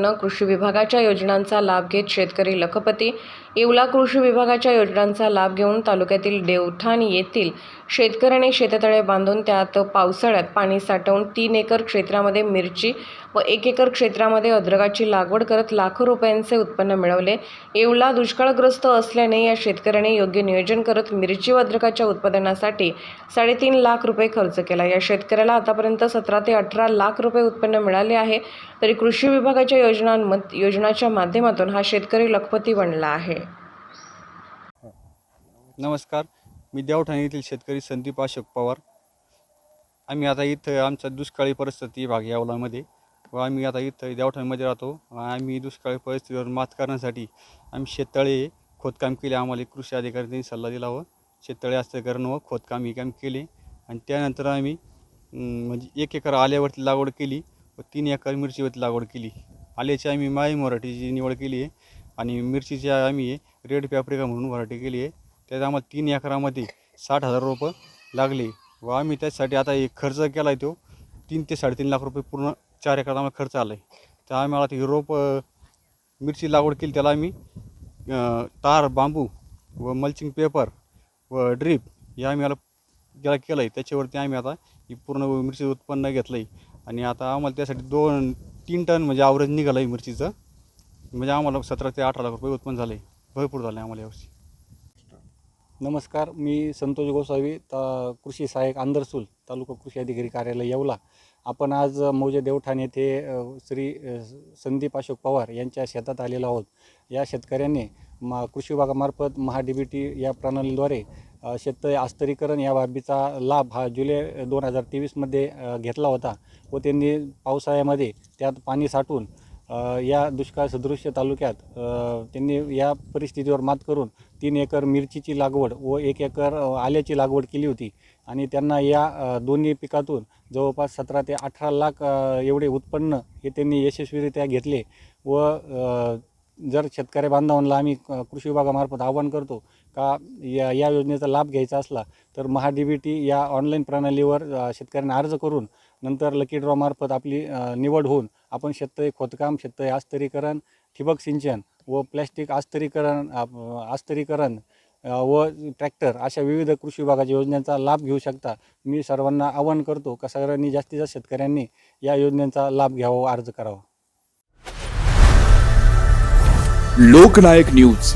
कृषी विभागाच्या योजनांचा लाभ घेत शेतकरी लखपती. येवला कृषी विभागाच्या योजनांचा लाभ घेऊन तालुक्यातील देवठाण येथील शेतकऱ्याने शेततळे बांधून त्यात पावसाळ्यात पाणी साठवून तीन एकर क्षेत्रामध्ये मिरची व एक एकर क्षेत्रामध्ये अद्रकाची लागवड करत लाखो रुपयांचे उत्पन्न मिळवले. येवला दुष्काळग्रस्त असल्याने या शेतकऱ्याने योग्य नियोजन करत मिरची व अद्रकाच्या उत्पादनासाठी साडेतीन लाख रुपये खर्च केला. या शेतकऱ्याला आतापर्यंत सतरा ते अठरा लाख रुपये उत्पन्न मिळाले आहे. तरी कृषी विभागाच्या योजनांम योजनाच्या माध्यमातून हा शेतकरी लखपती बनला आहे. नमस्कार मी देवठाणे येथील शेतकरी संदीप अशोक पवार. आम्ही आता इथं आमच्या दुष्काळी परिस्थिती भाग यावलामध्ये व आम्ही आता इथं देवठाणमध्ये राहतो. आम्ही दुष्काळी परिस्थितीवर मात करण्यासाठी आम्ही शेततळे खोदकाम केले. आम्हाला कृषी अधिकाऱ्यांनी सल्ला दिला व शेततळे अस्थिकरण व खोदकाम हे काम केले. आणि त्यानंतर आम्ही म्हणजे एक एकर आल्यावरती लागवड केली व तीन एकर मिरचीवरती लागवड केली. आल्याची आम्ही माई मराठीची निवड केली आहे आणि मिरचीची आम्ही रेड पॅप्रिका म्हणून व्हरायटी केली आहे. त्यात आम्हाला तीन एकरामध्ये साठ हजार रुपये लागले. व आम्ही त्यासाठी आता एक खर्च केला आहे तो तीन ते साडेतीन लाख रुपये पूर्ण चार एकरात आम्हाला खर्च आला आहे. तर आम्ही आता रोपं मिरची लागवड केली त्याला आम्ही तार बांबू व मल्चिंग पेपर व ड्रीप हे आम्ही याला ज्याला केलं आहे. त्याच्यावरती आम्ही आता ही पूर्ण मिरची उत्पन्न घेतलं आहे. आणि आता आम्हाला त्यासाठी दोन तीन टन म्हणजे ॲव्हरेज निघालं आहे मिरचीचं. म्हणजे आम्हाला सतरा ते अठरा लाख रुपये उत्पन्न झालं. आहे भरपूर झालं आहे आम्हाला यावर्षी नमस्कार मी संतोष गोसावी ता कृषी सहाय्यक आंदरसूल तालुका कृषी अधिकारी कार्यालय येवला. आपण आज मौजे देवठाण येथे श्री संदीप अशोक पवार यांच्या शेतात आलेलो आहोत. या शेतकऱ्यांनी मा कृषी विभागामार्फत महा डी बी टी या प्रणालीद्वारे शेततळे आस्तरीकरण या बाबीचा लाभ हा जुलै दोन हजार तेवीसमध्ये घेतला होता व त्यांनी पावसाळ्यामध्ये त्यात पाणी साठवून या दुष्काळ सदृश्य तालुक्यात त्यांनी या परिस्थितीवर मात करून तीन एकर मिरचीची लागवड व एक एकर आल्याची लागवड केली होती आणि त्यांना या दोन्ही पिकातून जवळपास सतरा ते अठरा लाख एवढे उत्पन्न हे त्यांनी यशस्वीरित्या घेतले व जर शेतकरी बांधवांना आम्ही क- कृषी विभागामार्फत आवाहन करतो का या या योजनेचा लाभ घ्यायचा असला तर महा डी बी टी या ऑनलाईन प्रणालीवर शेतकऱ्यांना अर्ज करून नंतर लकी ड्रॉमार्फत आपली निवड होऊन आपण शेततळी खोदकाम शेततळी आस्तरीकरण ठिबक सिंचन व प्लॅस्टिक आस्तरीकरण आप- आस्तरीकरण व ट्रॅक्टर अशा विविध कृषी विभागाच्या योजनांचा लाभ घेऊ शकता. मी सर्वांना आवाहन करतो का सगळ्यांनी जास्तीत जास्त शेतकऱ्यांनी या योजनेचा लाभ घ्यावा अर्ज करावा. लोकनायक न्यूज.